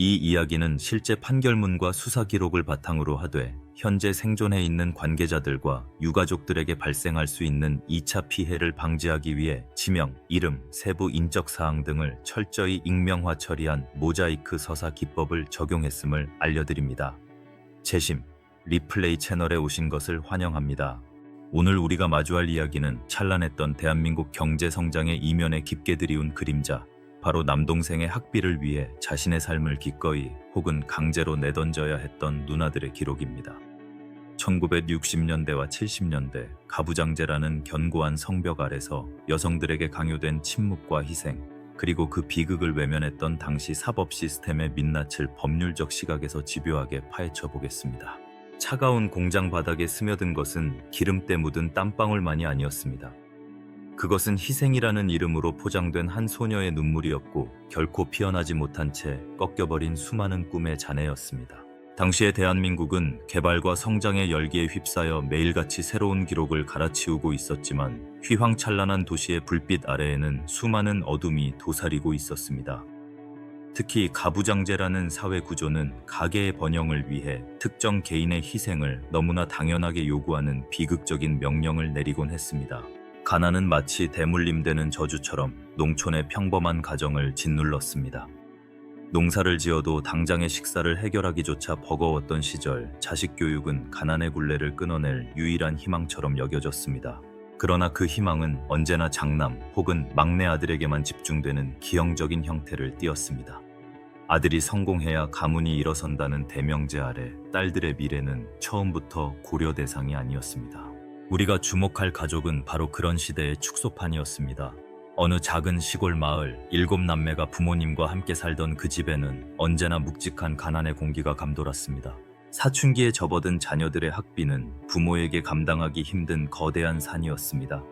이 이야기는 실제 판결문과 수사 기록을 바탕으로 하되 현재 생존해 있는 관계자들과 유가족들에게 발생할 수 있는 2차 피해를 방지하기 위해 지명, 이름, 세부 인적 사항 등을 철저히 익명화 처리한 모자이크 서사 기법을 적용했음을 알려드립니다. 재심, 리플레이 채널에 오신 것을 환영합니다. 오늘 우리가 마주할 이야기는 찬란했던 대한민국 경제 성장의 이면에 깊게 들이운 그림자, 바로 남동생의 학비를 위해 자신의 삶을 기꺼이 혹은 강제로 내던져야 했던 누나들의 기록입니다. 1960년대와 70년대 가부장제라는 견고한 성벽 아래서 여성들에게 강요된 침묵과 희생, 그리고 그 비극을 외면했던 당시 사법 시스템의 민낯을 법률적 시각에서 집요하게 파헤쳐 보겠습니다. 차가운 공장 바닥에 스며든 것은 기름때 묻은 땀방울만이 아니었습니다. 그것은 희생이라는 이름으로 포장된 한 소녀의 눈물이었고 결코 피어나지 못한 채 꺾여버린 수많은 꿈의 잔해였습니다. 당시의 대한민국은 개발과 성장의 열기에 휩싸여 매일같이 새로운 기록을 갈아치우고 있었지만 휘황찬란한 도시의 불빛 아래에는 수많은 어둠이 도사리고 있었습니다. 특히 가부장제라는 사회 구조는 가계의 번영을 위해 특정 개인의 희생을 너무나 당연하게 요구하는 비극적인 명령을 내리곤 했습니다. 가난은 마치 대물림되는 저주처럼 농촌의 평범한 가정을 짓눌렀습니다. 농사를 지어도 당장의 식사를 해결하기조차 버거웠던 시절 자식 교육은 가난의 굴레를 끊어낼 유일한 희망처럼 여겨졌습니다. 그러나 그 희망은 언제나 장남 혹은 막내 아들에게만 집중되는 기형적인 형태를 띠었습니다. 아들이 성공해야 가문이 일어선다는 대명제 아래 딸들의 미래는 처음부터 고려 대상이 아니었습니다. 우리가 주목할 가족은 바로 그런 시대의 축소판이었습니다. 어느 작은 시골 마을, 일곱 남매가 부모님과 함께 살던 그 집에는 언제나 묵직한 가난의 공기가 감돌았습니다. 사춘기에 접어든 자녀들의 학비는 부모에게 감당하기 힘든 거대한 산이었습니다.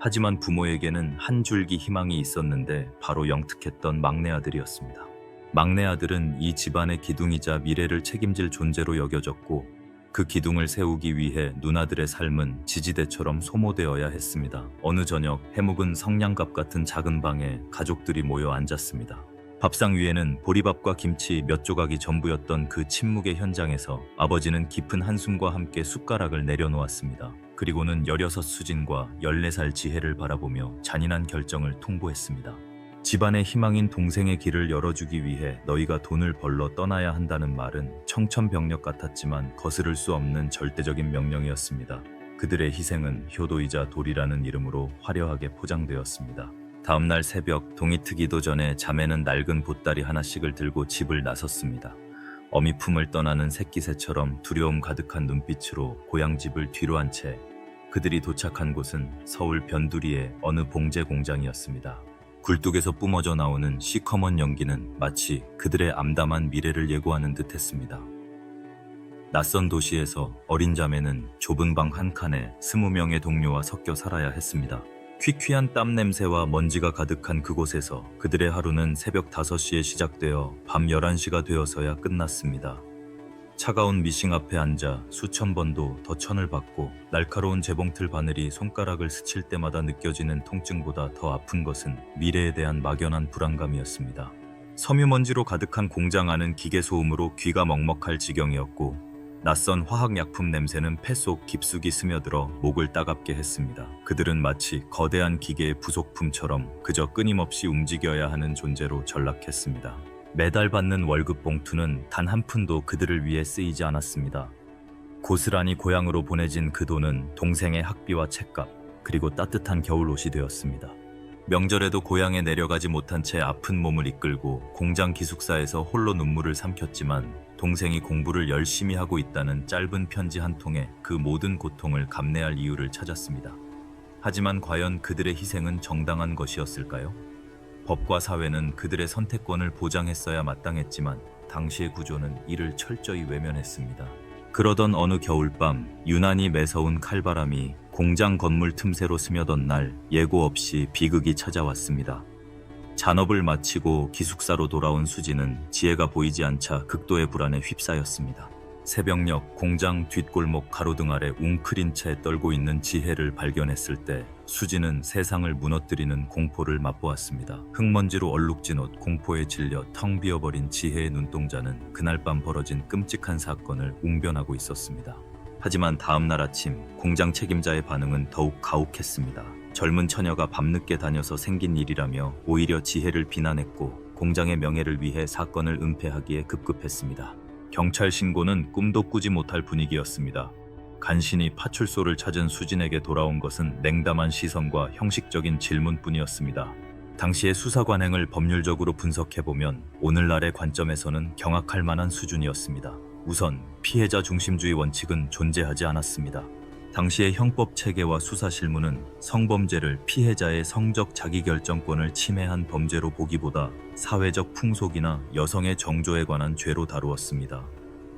하지만 부모에게는 한 줄기 희망이 있었는데 바로 영특했던 막내 아들이었습니다. 막내 아들은 이 집안의 기둥이자 미래를 책임질 존재로 여겨졌고 그 기둥을 세우기 위해 누나들의 삶은 지지대처럼 소모되어야 했습니다. 어느 저녁 해묵은 성냥갑 같은 작은 방에 가족들이 모여 앉았습니다. 밥상 위에는 보리밥과 김치 몇 조각이 전부였던 그 침묵의 현장에서 아버지는 깊은 한숨과 함께 숟가락을 내려놓았습니다. 그리고는 16 수진과 14살 지혜를 바라보며 잔인한 결정을 통보했습니다. 집안의 희망인 동생의 길을 열어주기 위해 너희가 돈을 벌러 떠나야 한다는 말은 청천벽력 같았지만 거스를 수 없는 절대적인 명령이었습니다. 그들의 희생은 효도이자 돌이라는 이름으로 화려하게 포장되었습니다. 다음날 새벽 동이 트기도 전에 자매는 낡은 보따리 하나씩을 들고 집을 나섰습니다. 어미 품을 떠나는 새끼 새처럼 두려움 가득한 눈빛으로 고향 집을 뒤로 한 채 그들이 도착한 곳은 서울 변두리의 어느 봉제 공장이었습니다. 굴뚝에서 뿜어져 나오는 시커먼 연기는 마치 그들의 암담한 미래를 예고하는 듯 했습니다. 낯선 도시에서 어린 자매는 좁은 방 한 칸에 스무 명의 동료와 섞여 살아야 했습니다. 퀴퀴한 땀 냄새와 먼지가 가득한 그곳에서 그들의 하루는 새벽 5시에 시작되어 밤 11시가 되어서야 끝났습니다. 차가운 미싱 앞에 앉아 수천 번도 더 천을 받고 날카로운 재봉틀 바늘이 손가락을 스칠 때마다 느껴지는 통증보다 더 아픈 것은 미래에 대한 막연한 불안감이었습니다. 섬유먼지로 가득한 공장 안은 기계 소음으로 귀가 먹먹할 지경이었고 낯선 화학약품 냄새는 폐 속 깊숙이 스며들어 목을 따갑게 했습니다. 그들은 마치 거대한 기계의 부속품처럼 그저 끊임없이 움직여야 하는 존재로 전락했습니다. 매달 받는 월급 봉투는 단 한 푼도 그들을 위해 쓰이지 않았습니다. 고스란히 고향으로 보내진 그 돈은 동생의 학비와 책값, 그리고 따뜻한 겨울 옷이 되었습니다. 명절에도 고향에 내려가지 못한 채 아픈 몸을 이끌고 공장 기숙사에서 홀로 눈물을 삼켰지만 동생이 공부를 열심히 하고 있다는 짧은 편지 한 통에 그 모든 고통을 감내할 이유를 찾았습니다. 하지만 과연 그들의 희생은 정당한 것이었을까요? 법과 사회는 그들의 선택권을 보장했어야 마땅했지만 당시의 구조는 이를 철저히 외면했습니다. 그러던 어느 겨울밤 유난히 매서운 칼바람이 공장 건물 틈새로 스며던 날 예고 없이 비극이 찾아왔습니다. 잔업을 마치고 기숙사로 돌아온 수지는 지혜가 보이지 않자 극도의 불안에 휩싸였습니다. 새벽녘 공장 뒷골목 가로등 아래 웅크린 채 떨고 있는 지혜를 발견했을 때 수지는 세상을 무너뜨리는 공포를 맛보았습니다. 흙먼지로 얼룩진 옷 공포에 질려 텅 비어버린 지혜의 눈동자는 그날 밤 벌어진 끔찍한 사건을 웅변하고 있었습니다. 하지만 다음 날 아침 공장 책임자의 반응은 더욱 가혹했습니다. 젊은 처녀가 밤늦게 다녀서 생긴 일이라며 오히려 지혜를 비난했고 공장의 명예를 위해 사건을 은폐하기에 급급했습니다. 경찰 신고는 꿈도 꾸지 못할 분위기였습니다. 간신히 파출소를 찾은 수진에게 돌아온 것은 냉담한 시선과 형식적인 질문뿐이었습니다. 당시의 수사 관행을 법률적으로 분석해보면 오늘날의 관점에서는 경악할 만한 수준이었습니다. 우선 피해자 중심주의 원칙은 존재하지 않았습니다. 당시의 형법 체계와 수사 실무는 성범죄를 피해자의 성적 자기결정권을 침해한 범죄로 보기보다 사회적 풍속이나 여성의 정조에 관한 죄로 다루었습니다.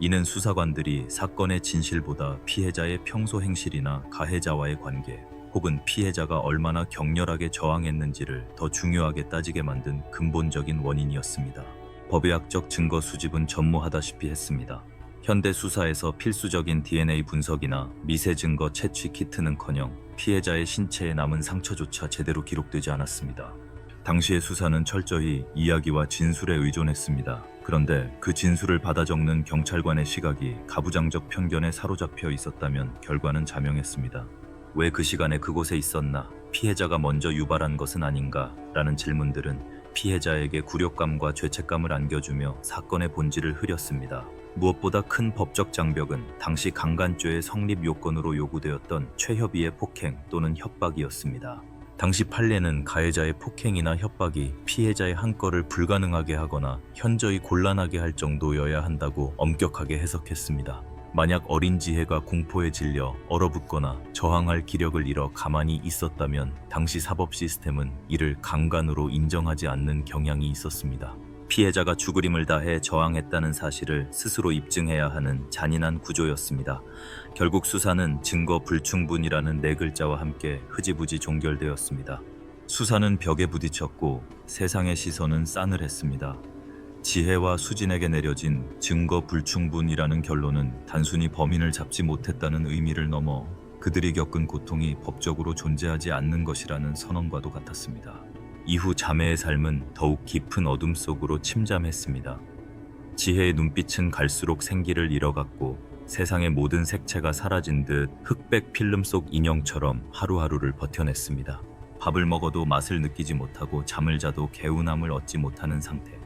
이는 수사관들이 사건의 진실보다 피해자의 평소 행실이나 가해자와의 관계 혹은 피해자가 얼마나 격렬하게 저항했는지를 더 중요하게 따지게 만든 근본적인 원인이었습니다. 법의학적 증거 수집은 전무하다시피 했습니다. 현대 수사에서 필수적인 DNA 분석이나 미세 증거 채취 키트는커녕 피해자의 신체에 남은 상처조차 제대로 기록되지 않았습니다. 당시의 수사는 철저히 이야기와 진술에 의존했습니다. 그런데 그 진술을 받아 적는 경찰관의 시각이 가부장적 편견에 사로잡혀 있었다면 결과는 자명했습니다. 왜 그 시간에 그곳에 있었나? 피해자가 먼저 유발한 것은 아닌가? 라는 질문들은 피해자에게 굴욕감과 죄책감을 안겨주며 사건의 본질을 흐렸습니다. 무엇보다 큰 법적 장벽은 당시 강간죄의 성립 요건으로 요구되었던 최협의의 폭행 또는 협박이었습니다. 당시 판례는 가해자의 폭행이나 협박이 피해자의 한거를 불가능하게 하거나 현저히 곤란하게 할 정도여야 한다고 엄격하게 해석했습니다. 만약 어린 지혜가 공포에 질려 얼어붙거나 저항할 기력을 잃어 가만히 있었다면 당시 사법 시스템은 이를 강간으로 인정하지 않는 경향이 있었습니다. 피해자가 죽을 힘을 다해 저항했다는 사실을 스스로 입증해야 하는 잔인한 구조였습니다. 결국 수사는 증거 불충분이라는 네 글자와 함께 흐지부지 종결되었습니다. 수사는 벽에 부딪혔고 세상의 시선은 싸늘했습니다. 지혜와 수진에게 내려진 증거 불충분이라는 결론은 단순히 범인을 잡지 못했다는 의미를 넘어 그들이 겪은 고통이 법적으로 존재하지 않는 것이라는 선언과도 같았습니다. 이후 자매의 삶은 더욱 깊은 어둠 속으로 침잠했습니다. 지혜의 눈빛은 갈수록 생기를 잃어갔고 세상의 모든 색채가 사라진 듯 흑백 필름 속 인형처럼 하루하루를 버텨냈습니다. 밥을 먹어도 맛을 느끼지 못하고 잠을 자도 개운함을 얻지 못하는 상태.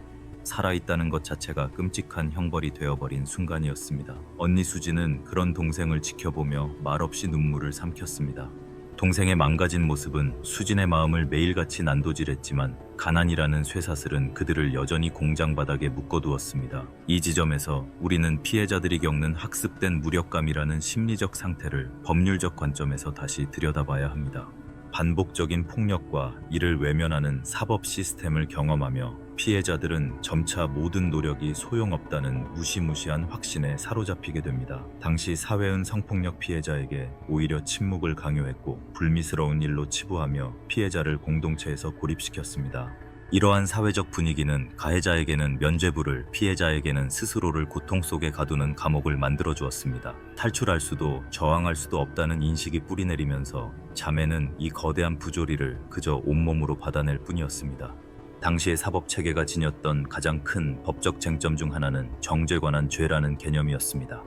살아있다는 것 자체가 끔찍한 형벌이 되어버린 순간이었습니다. 언니 수지는 그런 동생을 지켜보며 말없이 눈물을 삼켰습니다. 동생의 망가진 모습은 수진의 마음을 매일같이 난도질했지만 가난이라는 쇠사슬은 그들을 여전히 공장 바닥에 묶어두었습니다. 이 지점에서 우리는 피해자들이 겪는 학습된 무력감이라는 심리적 상태를 법률적 관점에서 다시 들여다봐야 합니다. 반복적인 폭력과 이를 외면하는 사법 시스템을 경험하며 피해자들은 점차 모든 노력이 소용없다는 무시무시한 확신에 사로잡히게 됩니다. 당시 사회은 성폭력 피해자에게 오히려 침묵을 강요했고 불미스러운 일로 치부하며 피해자를 공동체에서 고립시켰습니다. 이러한 사회적 분위기는 가해자에게는 면죄부를 피해자에게는 스스로를 고통 속에 가두는 감옥을 만들어 주었습니다. 탈출할 수도 저항할 수도 없다는 인식이 뿌리내리면서 자매는 이 거대한 부조리를 그저 온몸으로 받아낼 뿐이었습니다. 당시의 사법 체계가 지녔던 가장 큰 법적 쟁점 중 하나는 정죄 관한 죄라는 개념이었습니다.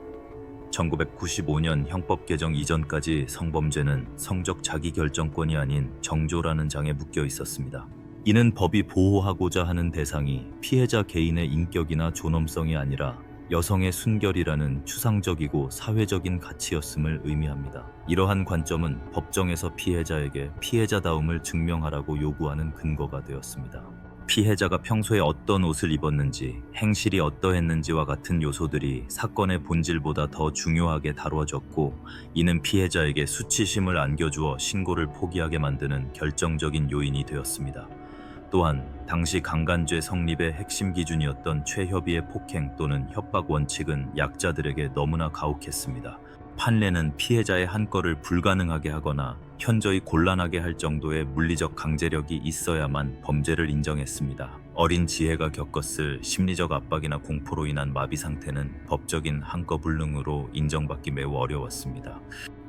1995년 형법 개정 이전까지 성범죄는 성적 자기 결정권이 아닌 정조라는 장에 묶여 있었습니다. 이는 법이 보호하고자 하는 대상이 피해자 개인의 인격이나 존엄성이 아니라 여성의 순결이라는 추상적이고 사회적인 가치였음을 의미합니다. 이러한 관점은 법정에서 피해자에게 피해자다움을 증명하라고 요구하는 근거가 되었습니다. 피해자가 평소에 어떤 옷을 입었는지, 행실이 어떠했는지와 같은 요소들이 사건의 본질보다 더 중요하게 다루어졌고, 이는 피해자에게 수치심을 안겨주어 신고를 포기하게 만드는 결정적인 요인이 되었습니다. 또한 당시 강간죄 성립의 핵심 기준이었던 최협의의 폭행 또는 협박 원칙은 약자들에게 너무나 가혹했습니다. 판례는 피해자의 한 건을 불가능하게 하거나 현저히 곤란하게 할 정도의 물리적 강제력이 있어야만 범죄를 인정했습니다. 어린 지혜가 겪었을 심리적 압박이나 공포로 인한 마비 상태는 법적인 한거불능으로 인정받기 매우 어려웠습니다.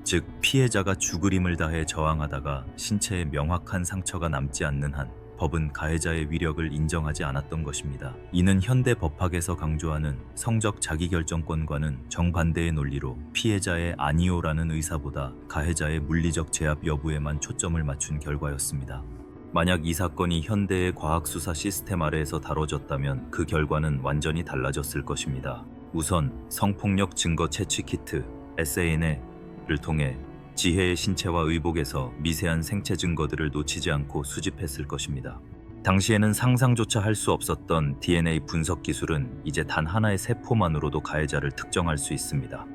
즉 피해자가 죽을 힘을 다해 저항하다가 신체에 명확한 상처가 남지 않는 한 법은 가해자의 위력을 인정하지 않았던 것입니다. 이는 현대 법학에서 강조하는 성적 자기결정권과는 정반대의 논리로 피해자의 아니오라는 의사보다 가해자의 물리적 제압 여부에만 초점을 맞춘 결과였습니다. 만약 이 사건이 현대의 과학수사 시스템 아래에서 다뤄졌다면 그 결과는 완전히 달라졌을 것입니다. 우선 성폭력 증거 채취 키트 SAN을 통해 지혜의 신체와 의복에서 미세한 생체 증거들을 놓치지 않고 수집했을 것입니다. 당시에는 상상조차 할 수 없었던 DNA 분석 기술은 이제 단 하나의 세포만으로도 가해자를 특정할 수 있습니다.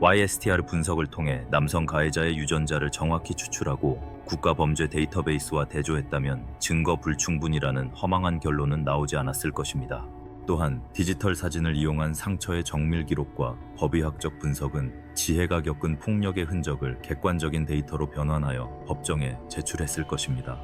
YSTR 분석을 통해 남성 가해자의 유전자를 정확히 추출하고 국가 범죄 데이터베이스와 대조했다면 증거 불충분이라는 허망한 결론은 나오지 않았을 것입니다. 또한 디지털 사진을 이용한 상처의 정밀 기록과 법의학적 분석은 지혜가 겪은 폭력의 흔적을 객관적인 데이터로 변환하여 법정에 제출했을 것입니다.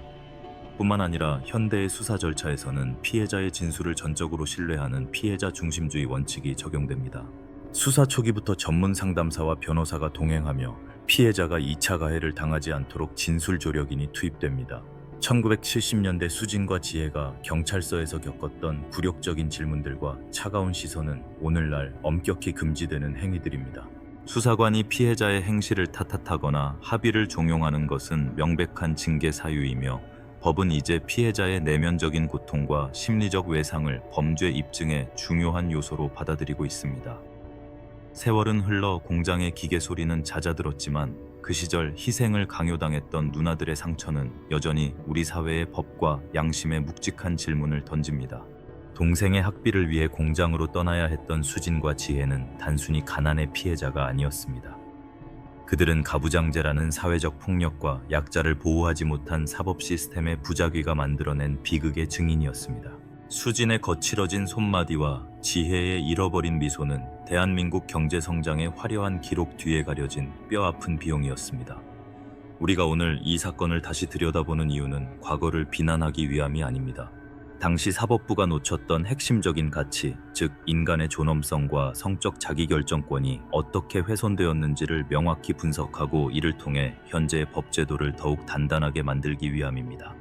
뿐만 아니라 현대의 수사 절차에서는 피해자의 진술을 전적으로 신뢰하는 피해자 중심주의 원칙이 적용됩니다. 수사 초기부터 전문 상담사와 변호사가 동행하며 피해자가 2차 가해를 당하지 않도록 진술 조력인이 투입됩니다. 1970년대 수진과 지혜가 경찰서에서 겪었던 굴욕적인 질문들과 차가운 시선은 오늘날 엄격히 금지되는 행위들입니다. 수사관이 피해자의 행실을 탓탓하거나 합의를 종용하는 것은 명백한 징계 사유이며 법은 이제 피해자의 내면적인 고통과 심리적 외상을 범죄 입증의 중요한 요소로 받아들이고 있습니다. 세월은 흘러 공장의 기계 소리는 잦아들었지만 그 시절 희생을 강요당했던 누나들의 상처는 여전히 우리 사회의 법과 양심에 묵직한 질문을 던집니다. 동생의 학비를 위해 공장으로 떠나야 했던 수진과 지혜는 단순히 가난의 피해자가 아니었습니다. 그들은 가부장제라는 사회적 폭력과 약자를 보호하지 못한 사법 시스템의 부작위가 만들어낸 비극의 증인이었습니다. 수진의 거칠어진 손마디와 지혜의 잃어버린 미소는 대한민국 경제 성장의 화려한 기록 뒤에 가려진 뼈아픈 비용이었습니다. 우리가 오늘 이 사건을 다시 들여다보는 이유는 과거를 비난하기 위함이 아닙니다. 당시 사법부가 놓쳤던 핵심적인 가치, 즉 인간의 존엄성과 성적 자기결정권이 어떻게 훼손되었는지를 명확히 분석하고 이를 통해 현재의 법제도를 더욱 단단하게 만들기 위함입니다.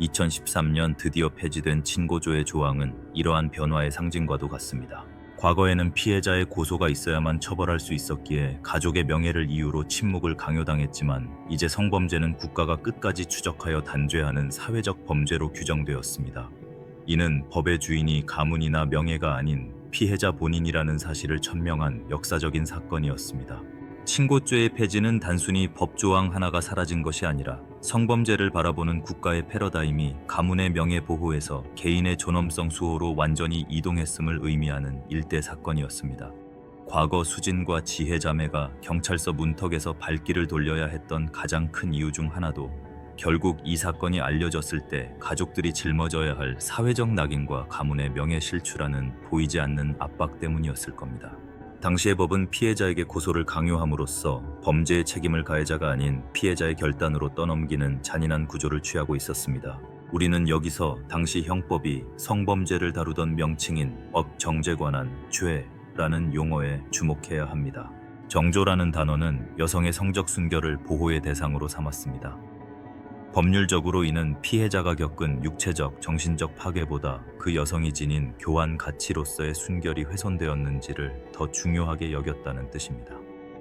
2013년 드디어 폐지된 친고조의 조항은 이러한 변화의 상징과도 같습니다. 과거에는 피해자의 고소가 있어야만 처벌할 수 있었기에 가족의 명예를 이유로 침묵을 강요당했지만 이제 성범죄는 국가가 끝까지 추적하여 단죄하는 사회적 범죄로 규정되었습니다. 이는 법의 주인이 가문이나 명예가 아닌 피해자 본인이라는 사실을 천명한 역사적인 사건이었습니다. 친고죄의 폐지는 단순히 법조항 하나가 사라진 것이 아니라 성범죄를 바라보는 국가의 패러다임이 가문의 명예 보호에서 개인의 존엄성 수호로 완전히 이동했음을 의미하는 일대 사건이었습니다. 과거 수진과 지혜 자매가 경찰서 문턱에서 발길을 돌려야 했던 가장 큰 이유 중 하나도 결국 이 사건이 알려졌을 때 가족들이 짊어져야 할 사회적 낙인과 가문의 명예 실추라는 보이지 않는 압박 때문이었을 겁니다. 당시의 법은 피해자에게 고소를 강요함으로써 범죄의 책임을 가해자가 아닌 피해자의 결단으로 떠넘기는 잔인한 구조를 취하고 있었습니다. 우리는 여기서 당시 형법이 성범죄를 다루던 명칭인 업정제관한 죄라는 용어에 주목해야 합니다. 정조라는 단어는 여성의 성적 순결을 보호의 대상으로 삼았습니다. 법률적으로 이는 피해자가 겪은 육체적, 정신적 파괴보다 그 여성이 지닌 교환 가치로서의 순결이 훼손되었는지를 더 중요하게 여겼다는 뜻입니다.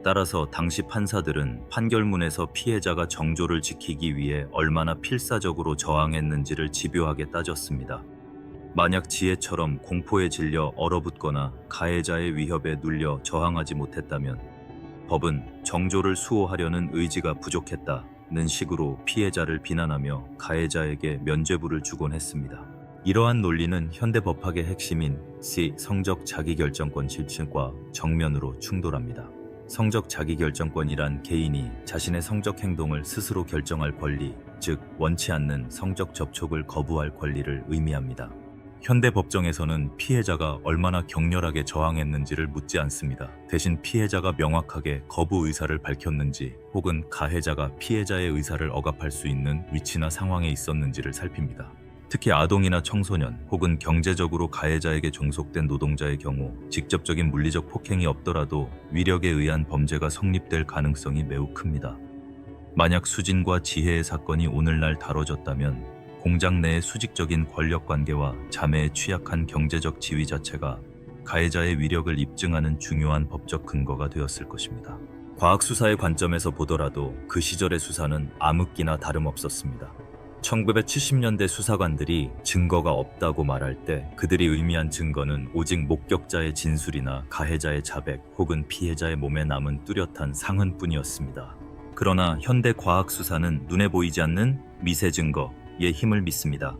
따라서 당시 판사들은 판결문에서 피해자가 정조를 지키기 위해 얼마나 필사적으로 저항했는지를 집요하게 따졌습니다. 만약 지혜처럼 공포에 질려 얼어붙거나 가해자의 위협에 눌려 저항하지 못했다면 법은 정조를 수호하려는 의지가 부족했다 는 식으로 피해자를 비난하며 가해자에게 면죄부를 주곤 했습니다. 이러한 논리는 현대 법학의 핵심인 C 성적 자기결정권 실증과 정면으로 충돌합니다. 성적 자기결정권이란 개인이 자신의 성적 행동을 스스로 결정할 권리, 즉 원치 않는 성적 접촉을 거부할 권리를 의미합니다. 현대 법정에서는 피해자가 얼마나 격렬하게 저항했는지를 묻지 않습니다. 대신 피해자가 명확하게 거부 의사를 밝혔는지 혹은 가해자가 피해자의 의사를 억압할 수 있는 위치나 상황에 있었는지를 살핍니다. 특히 아동이나 청소년 혹은 경제적으로 가해자에게 종속된 노동자의 경우 직접적인 물리적 폭행이 없더라도 위력에 의한 범죄가 성립될 가능성이 매우 큽니다. 만약 수진과 지혜의 사건이 오늘날 다뤄졌다면 공장 내의 수직적인 권력 관계와 자매의 취약한 경제적 지위 자체가 가해자의 위력을 입증하는 중요한 법적 근거가 되었을 것입니다. 과학 수사의 관점에서 보더라도 그 시절의 수사는 암흑기나 다름없었습니다. 1970년대 수사관들이 증거가 없다고 말할 때 그들이 의미한 증거는 오직 목격자의 진술이나 가해자의 자백 혹은 피해자의 몸에 남은 뚜렷한 상흔뿐이었습니다. 그러나 현대 과학 수사는 눈에 보이지 않는 미세 증거 의 힘을 믿습니다.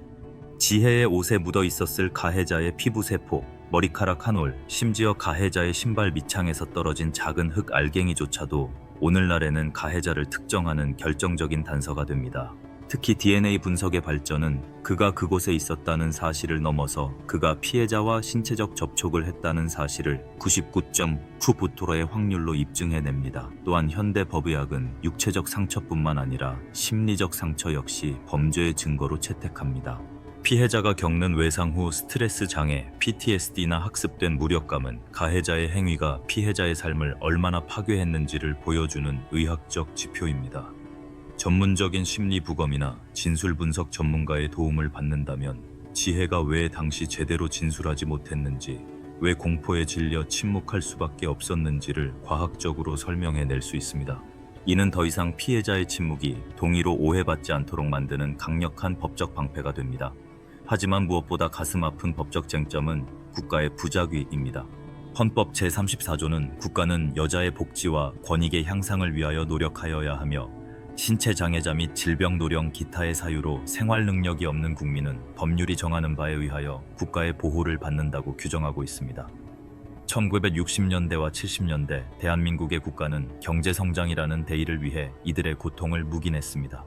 지혜의 옷에 묻어 있었을 가해자의 피부 세포, 머리카락 한 올, 심지어 가해자의 신발 밑창에서 떨어진 작은 흙 알갱이조차도 오늘날에는 가해자를 특정하는 결정적인 단서가 됩니다. 특히 DNA 분석의 발전은 그가 그곳에 있었다는 사실을 넘어서 그가 피해자와 신체적 접촉을 했다는 사실을 99.9%의 확률로 입증해냅니다. 또한 현대 법의학은 육체적 상처뿐만 아니라 심리적 상처 역시 범죄의 증거로 채택합니다. 피해자가 겪는 외상 후 스트레스 장애, PTSD나 학습된 무력감은 가해자의 행위가 피해자의 삶을 얼마나 파괴했는지를 보여주는 의학적 지표입니다. 전문적인 심리 부검이나 진술 분석 전문가의 도움을 받는다면 지혜가 왜 당시 제대로 진술하지 못했는지, 왜 공포에 질려 침묵할 수밖에 없었는지를 과학적으로 설명해 낼 수 있습니다. 이는 더 이상 피해자의 침묵이 동의로 오해받지 않도록 만드는 강력한 법적 방패가 됩니다. 하지만 무엇보다 가슴 아픈 법적 쟁점은 국가의 부작위입니다. 헌법 제34조는 국가는 여자의 복지와 권익의 향상을 위하여 노력하여야 하며 신체 장애자 및 질병 노령 기타의 사유로 생활 능력이 없는 국민은 법률이 정하는 바에 의하여 국가의 보호를 받는다고 규정하고 있습니다. 1960년대와 70년대 대한민국의 국가는 경제 성장이라는 대의를 위해 이들의 고통을 묵인했습니다.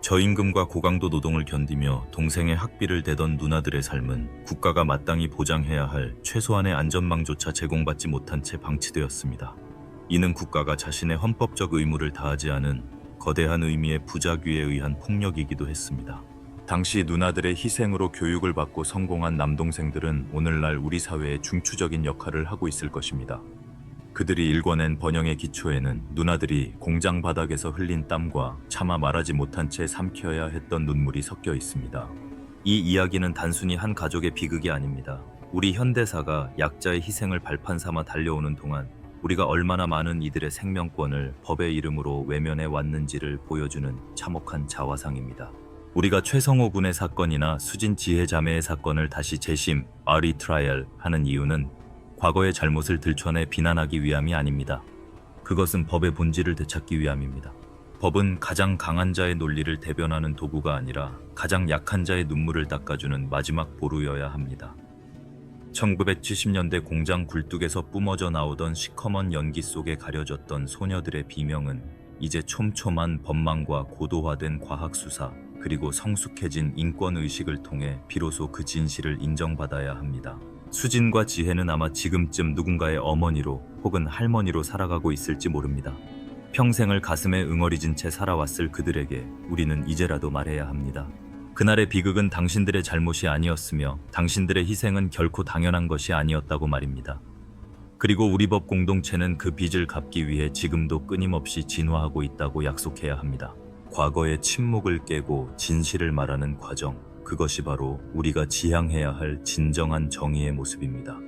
저임금과 고강도 노동을 견디며 동생의 학비를 대던 누나들의 삶은 국가가 마땅히 보장해야 할 최소한의 안전망조차 제공받지 못한 채 방치되었습니다. 이는 국가가 자신의 헌법적 의무를 다하지 않은 거대한 의미의 부작위에 의한 폭력이기도 했습니다. 당시 누나들의 희생으로 교육을 받고 성공한 남동생들은 오늘날 우리 사회의 중추적인 역할을 하고 있을 것입니다. 그들이 일궈낸 번영의 기초에는 누나들이 공장 바닥에서 흘린 땀과 차마 말하지 못한 채 삼켜야 했던 눈물이 섞여 있습니다. 이 이야기는 단순히 한 가족의 비극이 아닙니다. 우리 현대사가 약자의 희생을 발판 삼아 달려오는 동안 우리가 얼마나 많은 이들의 생명권을 법의 이름으로 외면해 왔는지를 보여주는 참혹한 자화상입니다. 우리가 최성호 군의 사건이나 수진 지혜 자매의 사건을 다시 재심, 아리트라이얼 하는 이유는 과거의 잘못을 들춰내 비난하기 위함이 아닙니다. 그것은 법의 본질을 되찾기 위함입니다. 법은 가장 강한 자의 논리를 대변하는 도구가 아니라 가장 약한 자의 눈물을 닦아주는 마지막 보루여야 합니다. 1970년대 공장 굴뚝에서 뿜어져 나오던 시커먼 연기 속에 가려졌던 소녀들의 비명은 이제 촘촘한 법망과 고도화된 과학 수사 그리고 성숙해진 인권 의식을 통해 비로소 그 진실을 인정받아야 합니다. 수진과 지혜는 아마 지금쯤 누군가의 어머니로 혹은 할머니로 살아가고 있을지 모릅니다. 평생을 가슴에 응어리진 채 살아왔을 그들에게 우리는 이제라도 말해야 합니다. 그날의 비극은 당신들의 잘못이 아니었으며 당신들의 희생은 결코 당연한 것이 아니었다고 말입니다. 그리고 우리 법 공동체는 그 빚을 갚기 위해 지금도 끊임없이 진화하고 있다고 약속해야 합니다. 과거의 침묵을 깨고 진실을 말하는 과정, 그것이 바로 우리가 지향해야 할 진정한 정의의 모습입니다.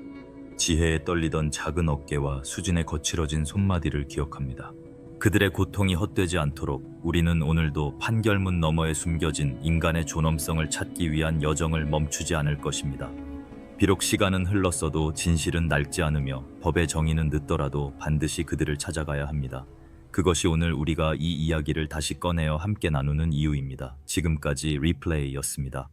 지혜에 떨리던 작은 어깨와 수진의 거칠어진 손마디를 기억합니다. 그들의 고통이 헛되지 않도록 우리는 오늘도 판결문 너머에 숨겨진 인간의 존엄성을 찾기 위한 여정을 멈추지 않을 것입니다. 비록 시간은 흘렀어도 진실은 낡지 않으며 법의 정의는 늦더라도 반드시 그들을 찾아가야 합니다. 그것이 오늘 우리가 이 이야기를 다시 꺼내어 함께 나누는 이유입니다. 지금까지 리플레이였습니다.